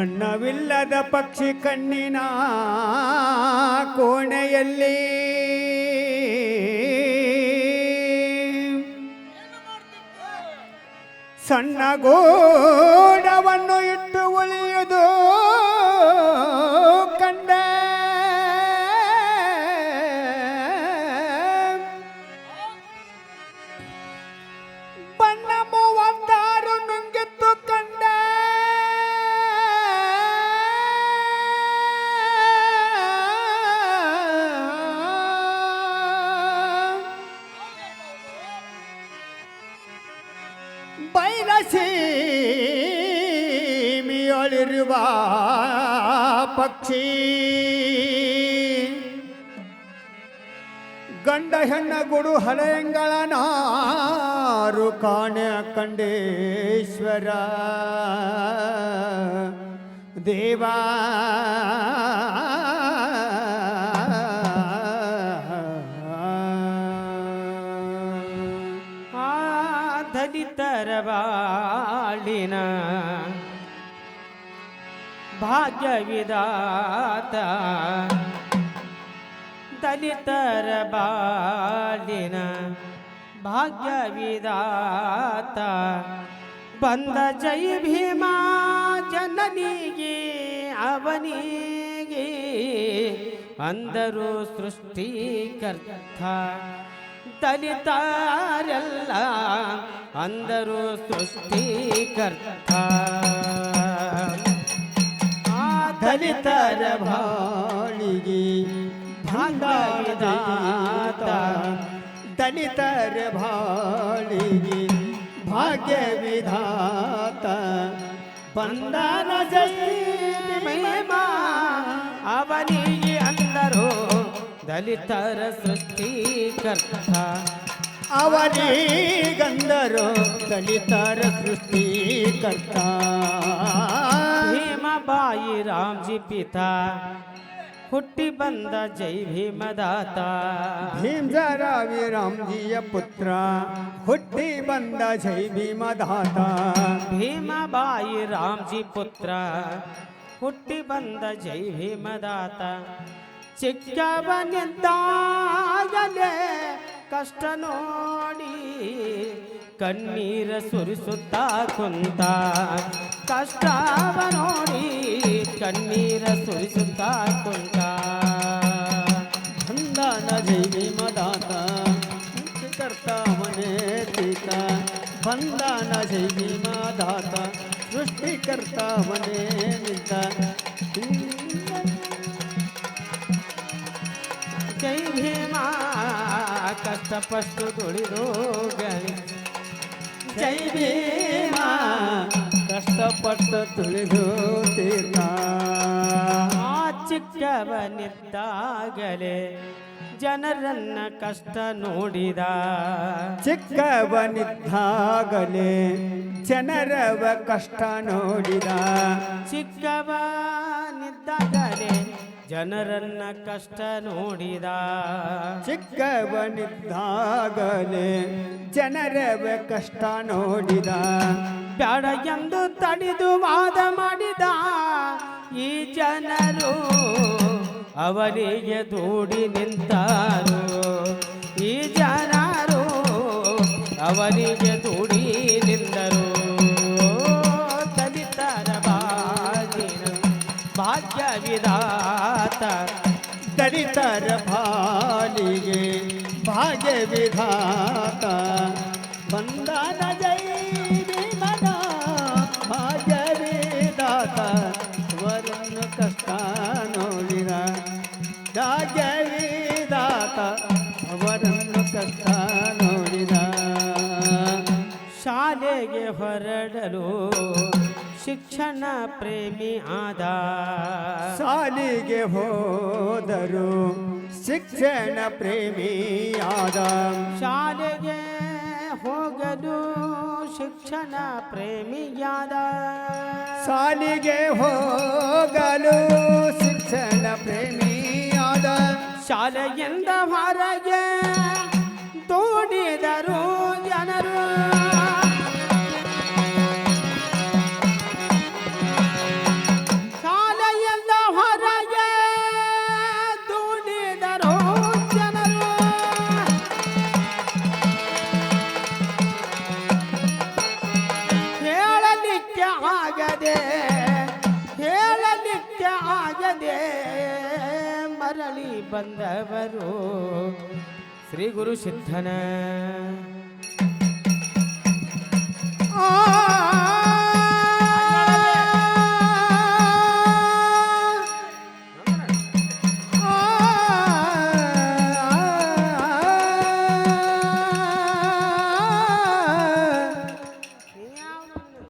ಬಣ್ಣವಿಲ್ಲದ ಪಕ್ಷಿ ಕಣ್ಣಿನ ಕೋಣೆಯಲ್ಲಿ. ಸಣ್ಣ ಗೋಡವನ್ನು ಇಟ್ಟು ಉಳಿಯುವುದು ಕಂಡ. ಬಣ್ಣ ಬೈಲಸೀಮಿಯೊಳಿರುವ ಪಕ್ಷಿ ಗಂಡ ಹೆಣ್ಣ ಗುಡು ಹಳೆಂಗಳ ನಾರು ಕಾಣೆ ಕಂಡೇಶ್ವರ ದೇವಾ ದಲಿತರ ಬಾಳಿನ ಭಾಗ್ಯವಿದಾತ. ದಲಿತರ ಬಾಳಿನ ಭಾಗ್ಯವಿದಾತ. ಬಂದ ಜೈ ಭೀಮಾ ಜನನಿಗೆ ಅವನಿಗೆ ಅಂದರು ಸೃಷ್ಟಿಕರ್ತ. ದಲಿತರೆಲ್ಲ ಅಂದರು ಸೃಷ್ಟಿಕರ್ತ. ಆ ದಲಿತರ ಭಾಳಿಗೆ ಭಾಗ್ಯವಿದಾತ ದಲಿತರ ಭಾಳಿಗೆ ಭಾಗ್ಯ ಭಾಗ್ಯವಿಧಾತ ಬಂದನ ಮಹಿಮಾ ಅವನಿಗೆ ದಲಿತರ ಸೃಷ್ಟಿಕರ್ತ ಅವನಿಗಂದರು ದಲಿತರ ಸೃಷ್ಟಿಕರ್ತ ಭೀಮಬಾಯಿ ರಾಮ್ಜಿ ಪಿತಾ ಹುಟ್ಟಿ ಬಂದ ಜೈ ಭೀಮದಾತ ಭೀಮರಾವಿ ರಾಮ್ಜಿಯ ಪುತ್ರ ಹುಟ್ಟಿ ಬಂದ ಜೈ ಭೀಮದಾತ ಭೀಮಬಾಯಿ ರಾಮ್ಜಿ ಪುತ್ರ ಹುಟ್ಟಿ ಬಂದ ಜೈ ಭೀಮದಾತ ಚಿಕ್ಕವನಿದ್ದಾಗಲೇ ಕಷ್ಟ ನೋಡಿ ಕಣ್ಣೀರ ಸುರಿಸುತ್ತಾ ಕುಂತ. ಕಷ್ಟವ ನೋಡಿ ಕಣ್ಣೀರ ಸುರಿಸುತ್ತಾ ಕುಂತ. ಚಂದನ ಜೈವಿ ಮದಾತ ಕರ್ತ ಮನೆ ತೀತ. ಬಂಧನ ಜೈವಿ ಮದಾತ ಸೃಷ್ಟಿ ಸೃಷ್ಟಿಕರ್ತಾವನೇ ನಿಂತ ಜೈ ಭೀಮಾ ಕಷ್ಟಪಟ್ಟು ದುಡಿದು ಗೆಳಿ ಜೈ ಭೀಮಾ ಕಷ್ಟಪಟ್ಟು ತುಳಿದು ತೀರ್ಥ ಆ ಚಿಕ್ಕವನಿದ್ದಾಗಲೇ ಜನರನ್ನ ಕಷ್ಟ ನೋಡಿದ. ಚಿಕ್ಕವನಿದ್ದಾಗಲೇ ಜನರವ ಕಷ್ಟ ನೋಡಿದ. ಚಿಕ್ಕವನಿದ್ದಾಗಲೇ ಜನರನ್ನ ಕಷ್ಟ ನೋಡಿದ ಚಿಕ್ಕವನಿದ್ದಾಗಲೇ ಜನರವ ಕಷ್ಟ ನೋಡಿದ. ಬೇಡ ಎಂದು ತಡಿದು ವಾದ ಮಾಡಿದ ಈ ಜನರು ಅವರಿಗೆ ದೂಡಿ ನಿಂತಾರು. ಈ ಜನರು ಅವರಿಗೆ ಭಾಗ್ಯ ವಿಧಾತ ದಲಿತರ ಬಾಲಿಗೆ ಭಾಗ್ಯ ವಿಧಾತ ಬಂದನ ಜೈ ಭೀಮನ ಭಾಗ್ಯ ವಿಧಾತ ವರನ್ನು ಕಷ್ಟ ನೋಡಿದ ಭಾಗ್ಯ ವಿಧಾತ ಅವರನ್ನು ಕಷ್ಟ ನೋಡಿದ. ಶಾಲೆಗೆ ಹೊರಡಲು ಶಿಕ್ಷಣ ಪ್ರೇಮಿ ಆದ. ಸಾಲಿಗೆ ಹೋದರು ಶಿಕ್ಷಣ ಪ್ರೇಮಿ ಆದ. ಶಾಲೆಗೆ ಹೋಗಲು ಶಿಕ್ಷಣ ಪ್ರೇಮಿಯಾದ ಸಾಲಿಗೆ ಹೋಗಲು ಶಿಕ್ಷಣ ಪ್ರೇಮಿಯಾದ ಶಾಲೆಯಿಂದ ಹೊರಗೆ ತೋಡಿದರು ಜನರು. ಆಗದೆ ಹೇಳಲಿಕ್ಕೆ ಆಗದೆ ಮರಳಿ ಬಂದವರು ಶ್ರೀ ಗುರು ಸಿದ್ಧನ ಆ